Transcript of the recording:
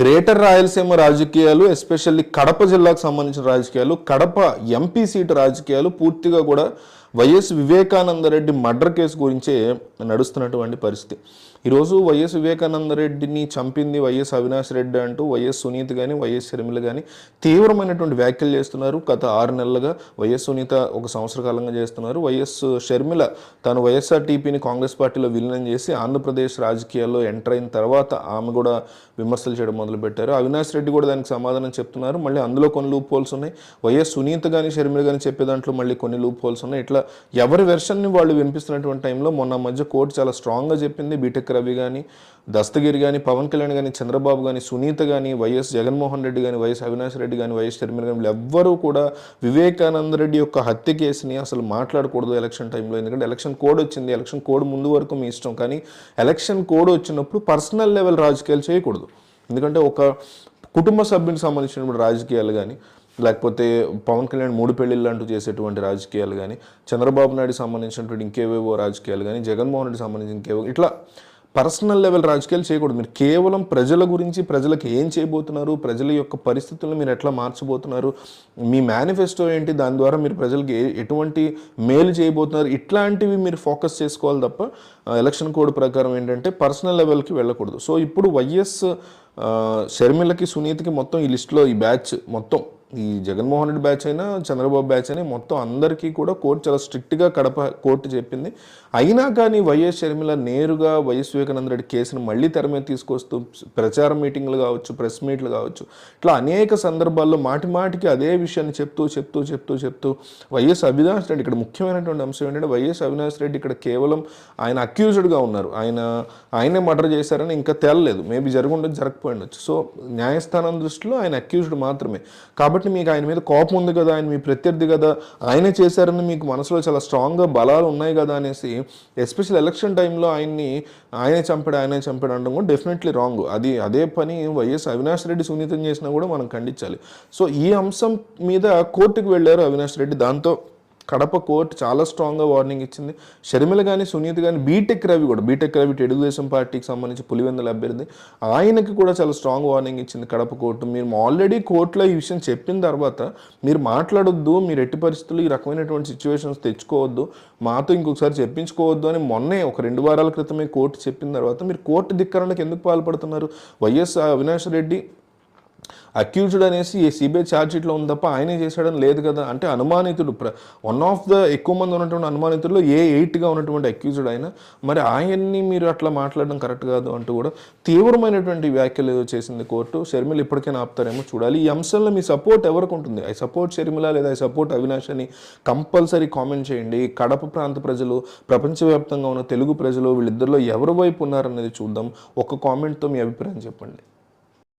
Greater Rayalaseema రాజకీయాలు especially Kadapa జిల్లాకు సంబంధించిన రాజకీయాలు కడప ఎంపీ సీటు రాజకీయాలు పూర్తిగా కూడా వైఎస్ వివేకానందరెడ్డి మర్డర్ కేసు గురించే నడుస్తున్నటువంటి పరిస్థితి. ఈరోజు వైఎస్ వివేకానందరెడ్డిని చంపింది వైఎస్ అవినాష్ రెడ్డి అంటూ వైఎస్ సునీత్ కానీ వైఎస్ షర్మిల కానీ తీవ్రమైనటువంటి వ్యాఖ్యలు చేస్తున్నారు. గత ఆరు నెలలుగా వైఎస్ సునీత ఒక సంవత్సర కాలంగా చేస్తున్నారు. వైఎస్ షర్మిల తాను వైఎస్ఆర్టీపీని కాంగ్రెస్ పార్టీలో విలీనం చేసి ఆంధ్రప్రదేశ్ రాజకీయాల్లో ఎంటర్ అయిన తర్వాత ఆమె కూడా విమర్శలు చేయడం మొదలుపెట్టారు. అవినాష్ రెడ్డి కూడా దానికి సమాధానం చెప్తున్నారు. మళ్ళీ అందులో కొన్ని లూప్ హోల్స్ ఉన్నాయి. వైఎస్ సునీత కానీ షర్మిల కానీ చెప్పే దాంట్లో మళ్ళీ కొన్ని లూప్ హోల్స్ ఉన్నాయి. ఇట్లా ఎవరి వెర్షన్ని వాళ్ళు వినిపిస్తున్నటువంటి టైంలో మొన్న మధ్య కోర్టు చాలా స్ట్రాంగ్గా చెప్పింది. బీటెక్ రవి కానీ దస్తగిరి కానీ పవన్ కళ్యాణ్ కానీ చంద్రబాబు కానీ సునీత కానీ వైఎస్ జగన్మోహన్ రెడ్డి కానీ వైఎస్ అవినాష్ రెడ్డి కానీ వైఎస్ షర్మిల కానీ ఎవ్వరూ కూడా వివేకానంద రెడ్డి యొక్క హత్య కేసుని అసలు మాట్లాడకూడదు ఎలక్షన్ టైంలో. ఎందుకంటే ఎలక్షన్ కోడ్ వచ్చింది. ఎలక్షన్ కోడ్ ముందు వరకు మీ ఇష్టం. కానీ ఎలక్షన్ కోడ్ వచ్చినప్పుడు పర్సనల్ లెవెల్ రాజకీయాలు చేయకూడదు. ఎందుకంటే ఒక కుటుంబ సభ్యునికి సంబంధించినటువంటి రాజకీయాలు కానీ లేకపోతే పవన్ కళ్యాణ్ మూడు పెళ్ళిళ్ళు అంటూ చేసేటువంటి రాజకీయాలు కానీ చంద్రబాబు నాయుడు సంబంధించినటువంటి ఇంకేవేవో రాజకీయాలు కానీ జగన్మోహన్ రెడ్డి సంబంధించి ఇంకేవో ఇట్లా పర్సనల్ లెవెల్ రాజకీయాలు చేయకూడదు. మీరు కేవలం ప్రజల గురించి ప్రజలకు ఏం చేయబోతున్నారు ప్రజల యొక్క పరిస్థితులను మీరు ఎట్లా మార్చబోతున్నారు మీ మేనిఫెస్టో ఏంటి దాని ద్వారా మీరు ప్రజలకు ఎటువంటి మేలు చేయబోతున్నారు ఇట్లాంటివి మీరు ఫోకస్ చేసుకోవాలి తప్ప ఎలక్షన్ కోడ్ ప్రకారం ఏంటంటే పర్సనల్ లెవెల్కి వెళ్ళకూడదు. సో ఇప్పుడు వైఎస్ షర్మిలకి సునీతకి మొత్తం ఈ లిస్ట్లో ఈ బ్యాచ్ మొత్తం ఈ జగన్మోహన్ రెడ్డి బ్యాచ్ అయినా చంద్రబాబు బ్యాచ్ అయినా మొత్తం అందరికీ కూడా కోర్టు చాలా స్ట్రిక్ట్గా కడప కోర్టు చెప్పింది. అయినా కానీ వైఎస్ షర్మిల నేరుగా వైఎస్ వివేకానంద రెడ్డి కేసును మళ్ళీ తెర మీద తీసుకొస్తూ ప్రచార మీటింగ్లు కావచ్చు ప్రెస్ మీట్లు కావచ్చు ఇట్లా అనేక సందర్భాల్లో మాటి మాటికి అదే విషయాన్ని చెప్తూ చెప్తూ చెప్తూ చెప్తూ వైఎస్ అవినాష్ రెడ్డి ఇక్కడ ముఖ్యమైనటువంటి అంశం ఏంటంటే వైఎస్ అవినాష్ రెడ్డి ఇక్కడ కేవలం ఆయన అక్యూజ్డ్గా ఉన్నారు. ఆయన ఆయనే మర్డర్ చేశారని ఇంకా తేలలేదు. మేబీ జరగకుండా సో న్యాయస్థానం దృష్టిలో ఆయన అక్యూజ్డ్ మాత్రమే. కాబట్టి మీకు ఆయన మీద కోపం ఉంది కదా ఆయన మీ ప్రత్యర్థి కదా ఆయన చేశారని మీకు మనసులో చాలా స్ట్రాంగ్గా బలాలు ఉన్నాయి కదా అనేసి ఎస్పెషల్ ఎలక్షన్ టైంలో ఆయన్ని ఆయనే చంపాడు ఆయనే చంపాడు అనడం కూడా డెఫినెట్లీ రాంగ్. అది అదే పని వైఎస్ అవినాష్ రెడ్డి సున్నితం చేసినా కూడా మనం ఖండించాలి. సో ఈ అంశం మీద కోర్టుకు వెళ్ళారు అవినాష్ రెడ్డి. దాంతో కడప కోర్టు చాలా స్ట్రాంగ్గా వార్నింగ్ ఇచ్చింది. షర్మిల కానీ సునీత్ కానీ బీటెక్ రవి కూడా బీటెక్ రవి తెలుగుదేశం పార్టీకి సంబంధించి పులివెందుల అభ్యర్థి ఆయనకి కూడా చాలా స్ట్రాంగ్ వార్నింగ్ ఇచ్చింది కడప కోర్టు. మీరు ఆల్రెడీ కోర్టులో ఈ విషయం చెప్పిన తర్వాత మీరు మాట్లాడొద్దు మీరు ఎట్టి పరిస్థితులు ఈ రకమైనటువంటి సిచ్యువేషన్స్ తెచ్చుకోవద్దు మాతో ఇంకొకసారి చెప్పించుకోవద్దు అని మొన్నే ఒక రెండు వారాల క్రితమే కోర్టు చెప్పిన తర్వాత మీరు కోర్టు ధిక్కరణకు ఎందుకు పాల్పడుతున్నారు? వైఎస్ అవినాష్ రెడ్డి అక్యూజ్డ్ అనేసి ఈ సిబిఐ ఛార్జ్షీట్లో ఉంది తప్ప ఆయనే చేశాడని లేదు కదా. అంటే అనుమానితుడు వన్ ఆఫ్ ద ఎక్కువ మంది ఉన్నటువంటి అనుమానితుల్లో ఏ ఎయిట్గా ఉన్నటువంటి అక్యూజ్డ్ ఆయన మరి ఆయన్ని మీరు అట్లా మాట్లాడడం కరెక్ట్ కాదు అంటూ కూడా తీవ్రమైనటువంటి వ్యాఖ్యలు చేసింది కోర్టు. షర్మిల ఇప్పటికైనా ఆపుతారేమో చూడాలి. ఈ అంశంలో మీ సపోర్ట్ ఎవరికి ఉంటుంది? ఐ సపోర్ట్ షర్మిల లేదా ఐ సపోర్ట్ అవినాష్ అని కంపల్సరీ కామెంట్ చేయండి. కడప ప్రాంత ప్రజలు ప్రపంచవ్యాప్తంగా ఉన్న తెలుగు ప్రజలు వీళ్ళిద్దరిలో ఎవరి వైపు ఉన్నారనేది చూద్దాం. ఒక కామెంట్తో మీ అభిప్రాయం చెప్పండి.